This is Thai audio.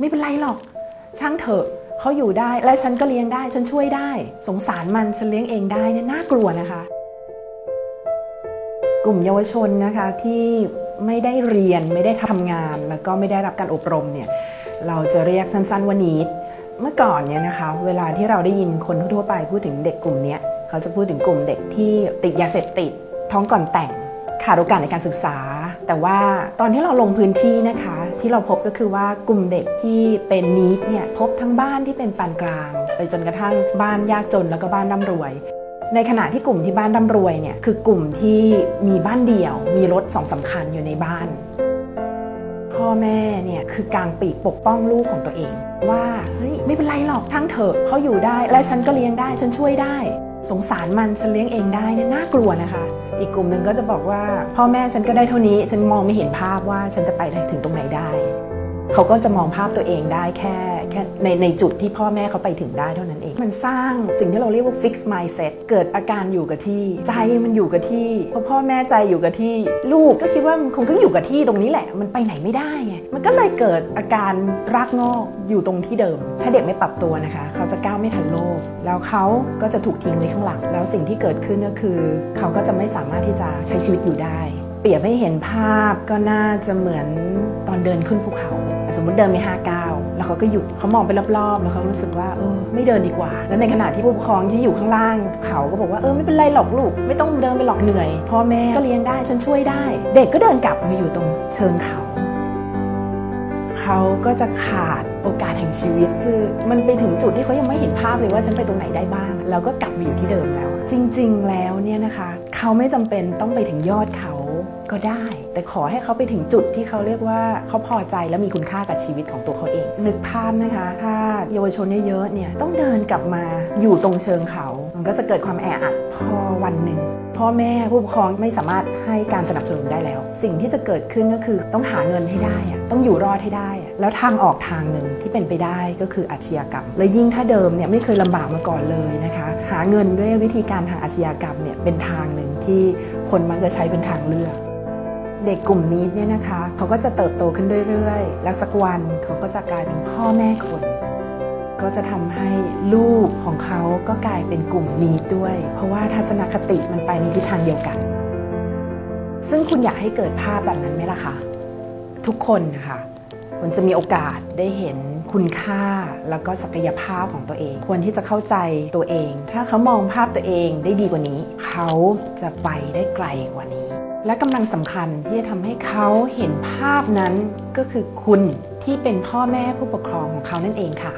ไม่เป็นไรหรอก ช่างเถอะเขาอยู่ได้และฉันก็เลี้ยงได้ ฉันช่วยได้ สงสารมันฉันเลี้ยงเองได้เนี่ยน่ากลัวนะคะ กลุ่มเยาวชนนะคะที่ไม่ได้เรียนไม่ได้ทำงาน แล้วก็ไม่ได้รับการอบรมเนี่ยเราจะเรียกสั้นๆว่านีดเมื่อก่อนเนี่ยนะคะเวลาที่เราได้ยินคนทั่วไปพูดถึงเด็กกลุ่มนี้เขาจะพูดถึงกลุ่มเด็กที่ติดยาเสพติดท้องก่อนแต่งขาดโอกาสในการศึกษา แต่ว่าตอนที่เราลงพื้นที่นะคะ ที่เราพบก็คือว่ากลุ่มเด็กที่เป็นนีดเนี่ยพบทั้งบ้านที่เป็นปานกลางไปจนกระทั่งบ้านยากจนแล้วก็บ้านร่ำรวย ในขณะที่กลุ่มที่บ้านร่ำรวยเนี่ยคือกลุ่มที่มีบ้านเดี่ยว มีรถสองสำคัญอยู่ในบ้าน พ่อแม่เนี่ยคือกางปีกปกป้องลูกของตัวเอง ว่าเฮ้ยไม่เป็นไรหรอกทั้งเถอะเขาอยู่ได้ และฉันก็เลี้ยงได้ฉันช่วยได้ สงสารมันฉันเลี้ยงเองได้เนี่ยน่ากลัวนะคะ อีกกลุ่มหนึ่งก็จะบอกว่า พ่อแม่ฉันก็ได้เท่านี้ ฉันมองไม่เห็นภาพว่าฉันจะไปถึงตรงไหนได้ เขาก็จะมองภาพตัวเองได้แค่แค่ในในจุดที่พ่อแม่เขาไปถึงได้เท่านั้นเอง มันสร้างสิ่งที่เราเรียกว่า fix mindset เกิดอาการอยู่กับที่ ใจมันอยู่กับที่พอพ่อแม่ใจอยู่กับที่ ลูกก็คิดว่ามันคงก็อยู่กับที่ตรงนี้แหละ มันไปไหนไม่ได้ไงมันก็เลยเกิดอาการรากงอกอยู่ตรงที่เดิม ถ้าเด็กไม่ปรับตัวนะคะ เขาจะก้าวไม่ทันโลก แล้วเขาก็จะถูกทิ้งไว้ข้างหลัง แล้วสิ่งที่เกิดขึ้นก็คือ เขาก็จะไม่สามารถที่จะใช้ชีวิตอยู่ได้ เปรียบให้เห็นภาพก็น่าจะเหมือนตอนเดินขึ้นภูเขา สมมติเดินไปห้าก้าวแล้วเขาก็หยุดเขามองไปรอบๆ แล้วเขารู้สึกว่าเออไม่เดินดีกว่า แล้วในขณะที่ผู้ปกครองที่อยู่ข้างล่างเขาก็บอกว่าเออไม่เป็นไรหรอกลูก ไม่ต้องเดินไปหรอกเหนื่อยพ่อแม่ก็เลี้ยงได้ฉันช่วยได้ เด็กก็เดินกลับมาอยู่ตรงเชิงเขาเขาก็จะขาดโอกาสแห่งชีวิต คือมันไปถึงจุดที่เขายังไม่เห็นภาพเลยว่าฉันไปตรงไหนได้บ้าง แล้วก็กลับมาอยู่ที่เดิมแล้ว จริง ๆ แล้วเนี่ยนะคะ เขาไม่จำเป็นต้องไปถึงยอดเขาก็ได้ แต่ขอให้เขาไปถึงจุดที่เขาเรียกว่าเขาพอใจและมีคุณค่ากับชีวิตของตัวเขาเอง นึกภาพนะคะ ถ้าเยาวชนเยอะๆเนี่ยต้องเดินกลับมาอยู่ตรงเชิงเขา มันก็จะเกิดความแออัดพอวันหนึ่งพ่อแม่ผู้ปกครองไม่สามารถให้การสนับสนุนได้แล้ว สิ่งที่จะเกิดขึ้นก็คือต้องหาเงินให้ได้อะต้องอยู่รอดให้ได้ แล้วทางออกทางหนึ่งที่เป็นไปได้ก็คืออาชญากรรม และยิ่งถ้าเดิมเนี่ยไม่เคยลำบากมาก่อนเลยนะคะ หาเงินด้วยวิธีการทางอาชญากรรมเนี่ยเป็นทางหนึ่งที่คนมักจะใช้เป็นทางเลือก เด็กกลุ่มนี้เนี่ยนะคะเขาก็จะเติบโตขึ้นเรื่อยๆ แล้วสักวันเขาก็จะกลายเป็นพ่อแม่คน ก็จะทำให้ลูกของเขาก็กลายเป็นกลุ่มนี้ด้วย เพราะว่าทัศนคติมันไปในทิศทางเดียวกัน ซึ่งคุณอยากให้เกิดภาพแบบนั้นไหมล่ะคะทุกคนนะคะ มันจะมีโอกาสได้เห็นคุณค่าแล้วก็ศักยภาพของตัวเอง ควรที่จะเข้าใจตัวเอง ถ้าเขามองภาพตัวเองได้ดีกว่านี้ เขาจะไปได้ไกลกว่านี้ และกำลังสำคัญที่จะทำให้เขาเห็นภาพนั้นก็คือคุณที่เป็นพ่อแม่ผู้ปกครองของเขานั่นเองค่ะ